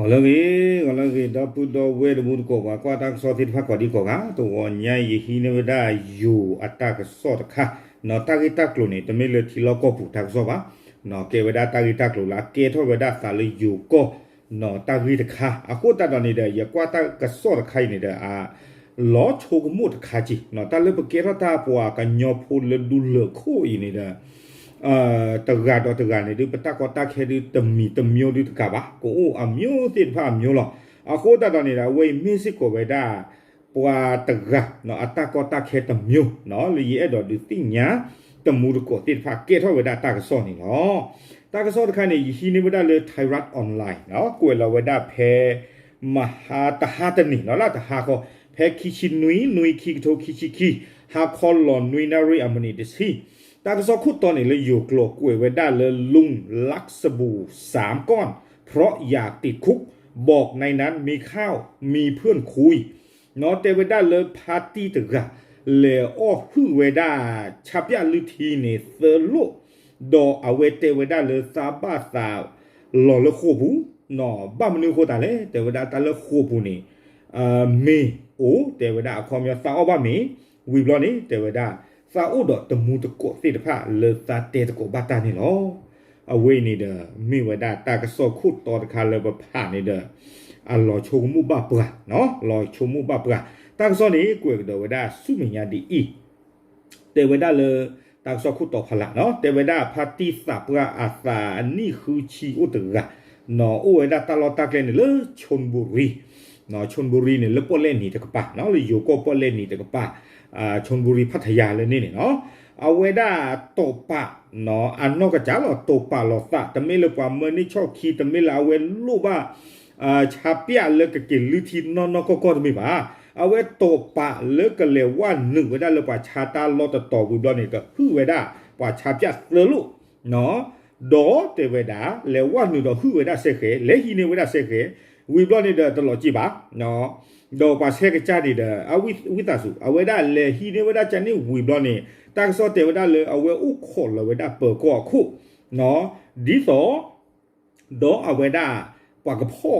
ော်လကေကလကေတပုတော်ဝဲတမှုတကောပါကွာတာစောတိဖတ်ကောဒီကောကတောညာယဟိနဝဒယူအတကစောတခနော်တာဂီတကလိုနေတမေလတီလောကောပူတာစောပါနော်ကေဝဒတာဂီတကလိုလာကေထောဝဒသာလေယူကောနော်တာဂီတခအကိုတတော်နေတဲ့ယကွာတာကစောတခိုင်နေတဲ့အာလောချုကမှုတခကြီးနော်တာလေပကေရတာပွာကညောဖူလဒူလခိုဤနေတဲ့ 呃，တကတော့တကနေဒီပတကောတခဲဒီတမီတမျိုးဒီတကပါကိုအမျိုးတိဖာမျိုးလောအခုတတော်နေတာဝေမစ်စစ်ကိုပဲဒါပွာတကနော်အတကောတခဲတမျိုးနော်လီအဲ့တော့ဒီတိညာတမှုကိုတိဖာကေထောဝေဒါတကစောနေနော်တကစောတခါနေဟီနေဝဒါလေ Thairat online နော်ကိုလဝဒါဖဲမဟာတဟာတနီနော်လာတဟာကိုဖဲခိချီနွီနွီခိတိုခိချီခိဟာခေါ်လွန်နွီနာရီအမနီတစီ ตากซอคุดตอนนี้เลยอยู่กลกล้วยไว้ได้เลยลุงลักสบู่สามก้อน เพราะอยากติดคุก บอกในนั้นมีข้าวมีเพื่อนคุยเนาะเตไว้ได้เลยพาร์ตี้ตึกอะเลยอ้อฮือไว้ได้าชับยาลิทีเนเซโลดอเอาไว้เตไว้ได้าเลยซาบาซาหล่อเลยโคบูนาะบ้ามันนึกโคตาเลยเตไว้ได้าตาเลยโคบูนี่เอ่อเมโอเตไว้ได้าคอมยาซาออบาเมวีบลอนี่เตไว้ได้า စာဥဒတမှုတကောစိတဖလေသာတေတကောဘတာနေလောအဝေးနေတဲ့မိဝဒတာကစောခုတော်တခါလေဘဖာနေတဲ့အလောချုံမှုဘပကနော်လောချုံမှုဘပကတာကစောနေကွေကတော်ဝဒစုမညာဒီဤတေဝဒလေတာကစောခုတော်ဖလာနော်တေဝဒဖာတိစပရာအသာနိခုချီဥတကနော်ဥဝဒတလောတကလေလေချုံဘူရီ นาะชนบุรีเนี่ยเลิกปเล่นนี่ตะกปะเนาะหรือยู่ก็ปเล่นนี่ตะกปะอ่าชนบุรีพัทยาเลยนี่เนาะเอาเวด้าโตปะเนาะอันนอกจากหลอโตปะหลอสะแต่ไม่เลิกว่าเมื่อนี่ชอบขี่แต่ไม่ลาเวนรูกว่าอ่าชาเปียเลิกกินลือทีนอนนอกก็ไม่มาเอาไว้โตปะเลิกกันเลยว่าหนึ่งเวด้เลยกว่าชาตาลอตต่อบุดอนนี่ก็คือเวด้าว่าชาเปียเลือลูกเนาะดอเตเวดาเลว่าหนึ่งดอคือเวด้าเสกเหรอเลฮีเนเวด้าเซเข ည်းနေနေနော်အဝေဒတောပနော်အနောကကြလောတောပလောသတမေလပမနိချောခီတမေလာဝဲလူပါအာချာပြလကကေလူတီနော်နော်ကောကောတမေပါအဝဲတောပလကလေဝနုဝဒလပချာတာလောတတော်ဘူးတော့နေကဟူဝဒပချာပြလလူနော်ဒေါ်တေဝဒလေဝနုတော့ဟူဝဒဆက်ခဲလေဟီနေဝဒဆက်ခဲဝီဘလော့နေတဲ့တလောကြည့်ပါနော်တော့ပါဆဲကကြတယ်အဝိဝိတဆုအဝေဒလေဟီနေဝဒချန်နေဝီဘလော့နေတက်စောတေဝဒလေအဝေဥခေါ်လဝဒပေကောခုနော်ဒီသောတော့အဝေဒပကဖော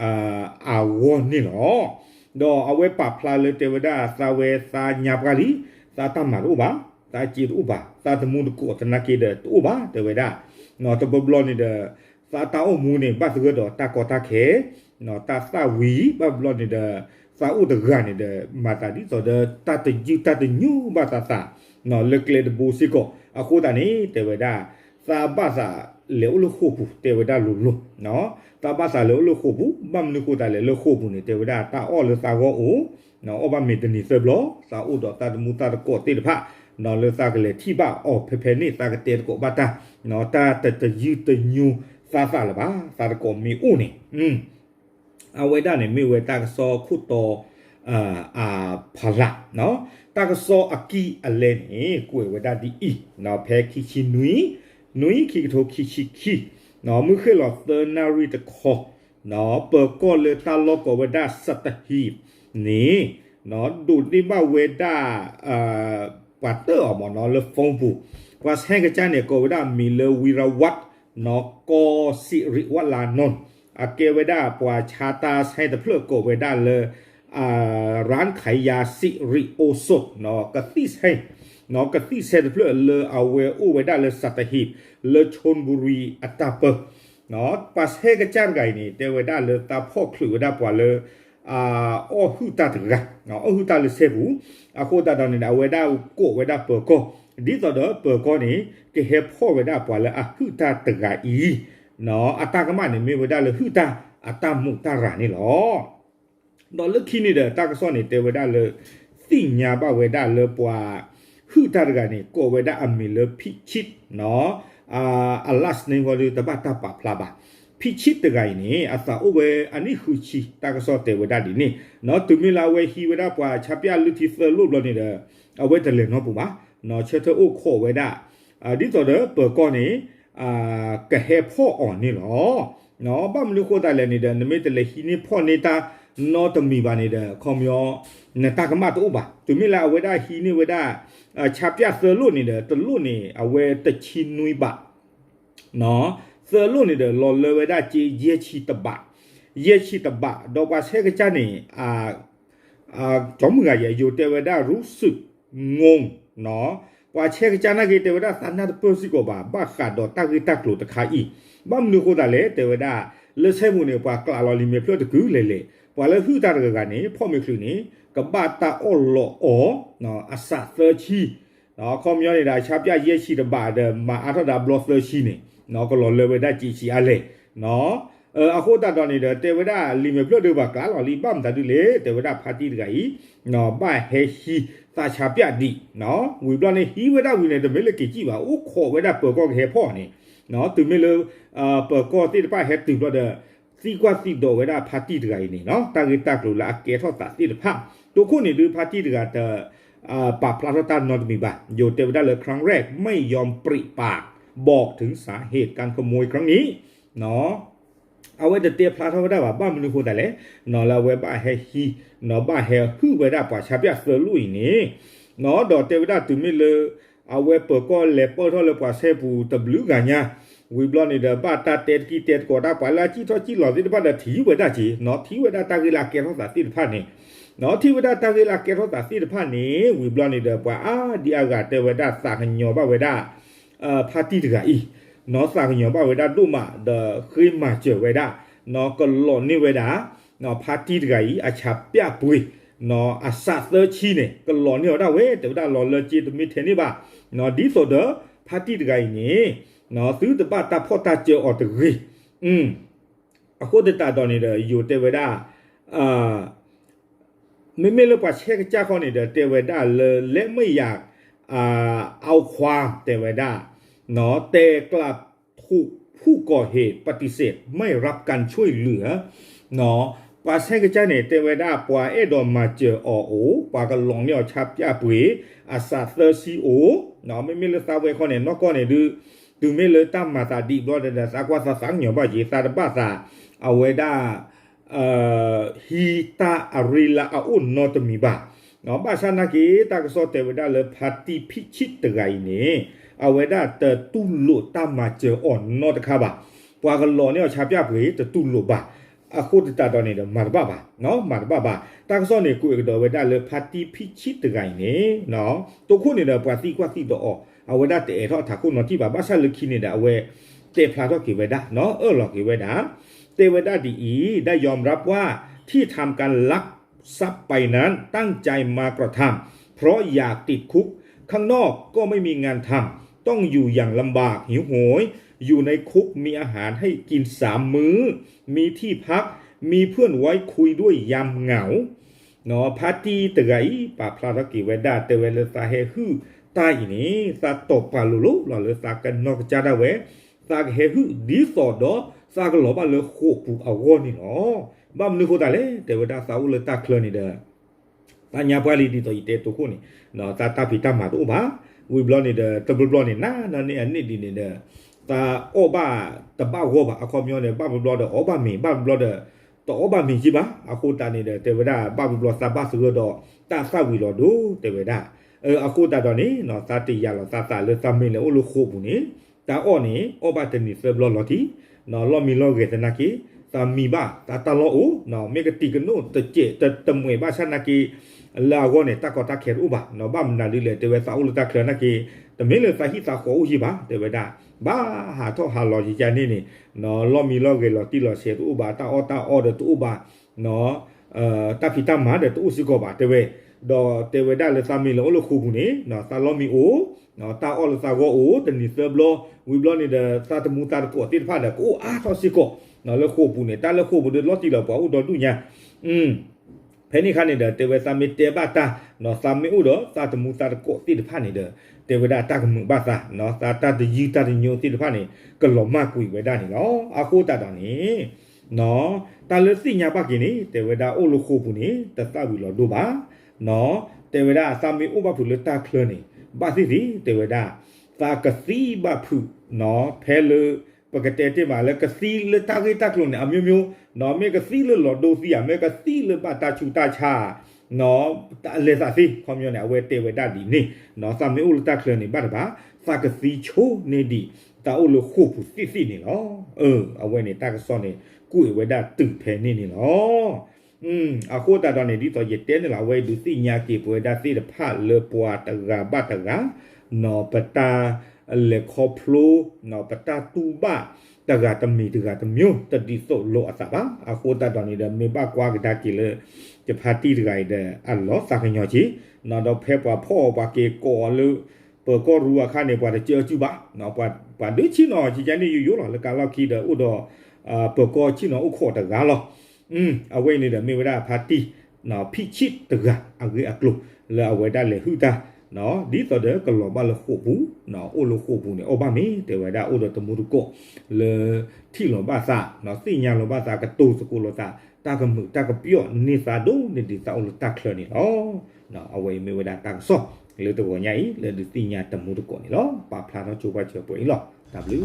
အာအဝနေနော်တော့အဝေပပလာလေတေဝဒသာဝေသာညာပကလီသာတမရူပါသာကြည့်ရူပါသာတမှုကိုတနကေတဲ့တူပါတေဝဒနော်တဘဘလော့နေတဲ့ သာတာအမှုနေပတ်စကတော့တကောတခဲနော်တာသဝီဘဘလော့နေတဲ့စာဥဒဂန်နေတဲ့မာတာဒီဆိုတဲ့တတကြီးတတညူဘာတာတာနော်လက်ကလေဘူစီကိုအခုတနေတေဝဒစာဘာစာလေဥလခုပူတေဝဒလူလူနော်တာဘာစာလေဥလခုပူဘမ်နခုတလေလခုပူနေတေဝဒတာအော်လစာကိုအိုနော်အဘမေတနီဆဘလစာဥဒတာတမူတာကိုတေတဖာနော်လေစာကလေထိပါအော်ဖေဖေနေစာကတေကိုဘတာနော်တာတတယူတညူ စာစာလပါစာကိုမီဦးနေอืมအဝေဒနဲ့မေဝေတာကစောခုတော်အာအာဖလာနော်တာကစောအကီအလဲနေကိုဝေဒဒီအီနော်ဖဲခိချီနွီနွီခိထိုခိချီခီနော်မခေလောသနာရီတခောနော်ပကောလေတာလောကဝေဒစတဟီနေနော်ဒုတိမဝေဒအာပတ်တော်မနော်လေဖုန်ဘူးကွာဆဲကချန်နေကိုဝေဒမီလဝီရဝတ်နော်ကောစီရိဝလာနွန်အကေဝဒပွာချာတာဆိုင်တဖလကိုဝဒလေအာရန်ခายาสิริโอสดเนาะกะติဆိုင်เนาะกะติ no ko si ri wa la non a ke we da pwa cha ta sai de phle ko we da le a ran khai ya si ri o so no ka ti sai no ka ti sai de phle le a we u we da le sa ta hi le chon bu ri a ta pa no pas he ka chan gai ni te we da le ta pho khlu da pwa le အာအဟုတတကနော်အဟုတလစေဘူးအခုတတနေအဝေဒကိုဝေဒပကော ဒီတော့ပကောနေကေဟေဖောဝဒပွာလေအဟူတာတကဤနော်အတကမနေမေဝဒလဟူတာအတမှုတရာနေလောတော့လခိနေတဲ့တကစောနေတေဝဒလသိညာဘဝဒလပွာဟူတာကနေကိုဝဒအမီလဖိချစ်နော်အာအလတ်နေဝဒတဘတာပပလာပါဖိချစ်တကိုင်နေအသာဥဝေအနိခုချီတကစောတေဝဒဒီနေနော်သူမီလာဝေဟီဝဒပွာချပြလူတီဖလုလို့နေတယ်အဝဲတလေနော်ပူပါ နော်ချက်တူခေါ်ဝဲတာအာဒီတော်တော့ပကောနေအာကဟေဖောအော်နေလောနော်ဘာမလို့ကိုတိုင်လည်းနေတဲ့နမိတလည်းဟိနေဖောနေတာနော်တမီပါနေတဲ့ခေါမျောနတကမတူပါသူမိလာဝဲတာဟိနေဝဲတာချာပြဆလို့နေတဲ့တလို့နေအဝဲတချီနွိပါနော်ဆလို့နေတဲ့လော်လဝဲတာကြေရဲ့ချီတပါရဲ့ချီတပါတော့ပါဆဲကချနေအာအာကြောင့်မကရေယိုတဲဝဲတာရုစုငုံ နော်ပွာချက်ချာနာကေတေဝဒသနာတပစီကိုပါဘာခါတော့တကိတက်လို့တခါဤဘာမနုကိုတာလေတေဝဒလက်ဆဲမှုနေပွာကလာလော်လီမေပြောတကူလေလေပွာလေဟူတာတကနေဖော့မခလူနေကဘာတာအော်လောအောနော်အဆသချီနော်ကွန်မြူနေတာချပြရက်ရှိတပါဒမာအထတာဘလော့သရှိနေနော်ကလော်လေဝဒကြည့်ချီအလေနော် အခုတတော်နေတဲ့တေဝဒလီမပြတ်တော့ပါကလာလီပမ်တတူလေတေဝဒဖာတိတကကြီးနော်ဘဟေရှိသာချပြတိနော်ဝီပလနေဟီဝဒဝီနေတမေလကေကြည့်ပါဦးခေါ်ဝဒပေကောခေဖောနေနော်သူမေလအာပေကောတိတပါဟက်တူတော့စီကွာစီတော့ဝဒဖာတိတကကြီးနေနော်တာဂီတက်လို့လာကေထောတာတိတဖာတုခုနေဒီဖာတိတကတอ่าปาพลาตานอตมีบาโยเทวดาเลยครั้งแรกไม่ยอมปริปากบอกถึงสาเหตุการขโมยครั้งนี้เนาะ အဝဲတတေဖလာထဝဒဘာဘာမနုခိုတလေနော်လာဝဲဘာဟဲဟီနော်ဘာဟဲဟူဝဲဒါပါချပြဆလူဤနေနော်ဒေါ်တေဝဒတူမီလေအဝဲပကောလေပေါ်ထောလေပါဆေပူတဘလူကညာဝီဘလနေတဲ့ဘာတာတက်ကီတက်ကောဒါပါလာချီထောချီလောဒီဘာဒသီဝဲဒါချီနော်သီဝဲဒါတာဂီလာကေထောသာတိဖတ်နေနော်သီဝဲဒါတာဂီလာကေထောသာတိဖတ်နေဝီဘလနေတဲ့ပွာအာဒီအကတေဝဒစာခညောဘဝဲဒါအာဖာတိတကဤ နော်စာကညောဘဝေဒဒုမဒခိမချေဝေဒနော်ကလောနိဝေဒနော်ဖာတိတကကြီးအချပြပွေနော်အဆသချီနေကလောနိဝဒဝေတဝဒလောလချီတမိထေနိပါနော်ဒီဆိုဒဖာတိတကကြီးနေနော်သူတပတာဖောတာချေအော်တကြီးอืมအခုတတတော်နေတဲ့ယူတေဝဒအာမေမေလပချက်ကြခေါနေတဲ့တေ หนะเตกลับถูกผู้ก่อเหตุปฏิเสธไม่รับการช่วยเหลือเนาะปาแซกเจ้าเนเตเวดาปวาเอดอมมาเจอออโอปากันลองเนี่ยชับยาปุ๋ยอาซาเตอร์ซีโอเนาะไม่มีเลือดตาเวคอนเนนอกก็เนี่ยดูดูไม่เลือยตั้มมาตาดีบรอดเดสักว่าสังเหนียวบ่จีตาดบ้าสาเอาเวดาเอ่อฮิตาอาริลาอุนโนอตมีบาเนอบ้าชานากีตากโซเตเวดาเลยพาติพิชิตไตรเนี่ย အဝေဒတတူလို့တမချေအွန်နောတခါပါပွာကလောနေချပြပွေတတူလို့ပါအခုတတတော်နေတယ်မာဘပါနော်မာဘပါတာကစောနေကိုတော်ဝေဒလေဖာတီဖိချစ်တကိုင်နေနော်တုခုနေတယ်ပွာတိကွာတိတော့အဝေဒတေထောထာခုနော်တိပါဘာဆလခိနေတယ်အဝေတေဖလာတော့ကိဝေဒနော်အော်လောကိဝေဒเตวดาดีอีได้ยอมรับว่าที่ทำการลักทรัพย์ไปนั้นตั้งใจมากระทำเพราะอยากติดคุก ข้างนอกก็ไม่มีงานทำต้องอยู่อย่างลำบากหิวโหย อยู่ในคุกมีอาหารให้กินสามมือ้อ มีที่พัก มีเพื่อนไว้คุยด้วยยามเหงาเนาะพาร์ตีตะไกปาพลาตกิเวดาเตเวลสาเฮฮือตายนี่สาตบปาลุลุลอเลสากันนอกจาดาเวสาเฮฮือดีสอดอสากลอบาเลโคปูอาวอนี่เนาะบัมนึโคตาเลเตเวดาสาอุเลตาเคลนี่เด้อ ပညာပွားလီဒီတော့တဲတုခုနေနော်တာတာဖီတာမာတို့ပါဝီဘလော့နေတဲ့တဘလဘလော့နေနာနာနေအနစ်ဒီနေတဲ့တာအောဘာတပဟောပါအခေါ်မျိုးနေဘဘလော့တဲ့အောဘာမီဘဘလော့တဲ့တော့အောဘာမီကြီးပါအခုတာနေတဲ့တေဝဒဘဘလော့စပါဆိုတော့တာဆဝီလော့ဒိုတေဝဒအဲအခုတာတော့နေနော်တာတီရလောတာတာလေသမင်းလေအိုလိုခိုးဘူးနေတာအော်နေအောဘာတနီဖဘလော့လော်တီနော်လော်မီလော့ကေတနာကီတာမီဘာတာတာလောအိုနော်မေကတိကနိုတကျတတမွေဘာဆနာကီ လာကောနေတကောတခဲဥပါနော်ဘာမနာလိလေတေဝစာဥလတခလနကေတမင်းလေစာဟိစာခေါဥရှိပါတေဝဒဘာဟာတော့ဟာလောကြီးချာနေနေနော်လောမီလောကေလောတိလောဆေတူပါတာအောတာအောဒတူပါနော်အဲတဖီတမတဲ့တူစီကောပါတေဝဒေါ်တေဝဒလေစာမီလောလခုဘူးနေနော်စာလောမီအိုနော်တာအောလစာကောအိုတနီဆဘလောဝီဘလောနေတဲ့စာတမူတာကိုတိဖာတဲ့ကိုအားတော့စီကောနော်လခုဘူးနေတာလခုဘူး de လောတိလောပေါ့ဥတော်တူညာอืม ဖဲနိခနေတဲ့တေဝသမိတေဘတာနော်သမိဥတော့သတမူသတကိုတိတဖာနေတဲ့တေဝဒတာကမှုဘာသာနော်သာတတယီတတညိုတိတဖာနေကလောမကွေဝဒနေနော်အခုတတနေနော်တလစိညာပကိနေတေဝဒအိုလခုပုနေတသဝီလောဒိုပါနော်တေဝဒသမိဥပဖုလတာခလနေဘာစီစီတေဝဒသာကစီဘဖုနော်ဖဲလေ ပကတဲ့တဲ့မှာလဲကစီလတာဂေတာကလုံးနဲ့အမျိုးမျိုးနော်မေကစီလလော်ဒိုစီယာမေကစီလပတာချူတာချာနော်လေစာစီကွန်မြူနအဝဲတေဝတာဒီနေနော်စာမေဥလတာကလနေဘာဘာစာကစီချိုနေဒီတာအိုလခုပူစီစီနေနော်เออအဝဲနေတာကစောနေ ကုဝဲဒါတူဖဲနေနေလောอืมအခုတတော်နေဒီတော့ရတဲ့နေလာဝဲဒူစီညာကေပွဲဒါစီတဖတ်လေပွားတကဘတ်တကနော်ပတာ လေခေါဖလိုနော်ပတာတူဘတကတမီတကတမျိုးတတိစုတ်လို့အစပါအခိုတတ်တော်နေတဲ့မေပကွာကဒါကီလေဂျပါတီတကရတဲ့အလောစာခညောကြီးနော်တော့ဖဲပွားဖော့ပွားကေကောလို့ပကောရူအခါနေပွားတဲ့ကြောကျူပါနော်ပွားပွားဒိချီနော်ကြီးချန်နေယူရောလာလကလောက်ခီတဲ့ဥတော်အာပကောချီနော်ဥခေါ်တကားလောอืมအဝိနေတဲ့မေဝဒပါတီနော်ဖိချစ်တကအဂေအကလုလာဝေဒါလေဟူတာ နော်ဒီတော့တဲ့ကလောဘလခုဘူးနော်အိုလခုဘူးနေအော်ဘာမီတေဝဒအိုဒတမှုကိုလေထီလောဘစာနော်စိညာလောဘစာကတူစကူလောတာတာကမှုတာကပြော့နေစာဒုနေဒီတာအိုလတာခလနေဩနော်အဝိမေဝဒတာဆောလေတော့ညိလေဒီစိညာတမှုကိုနေလောပါဖလာတော့ချိုးပါချပွေလော W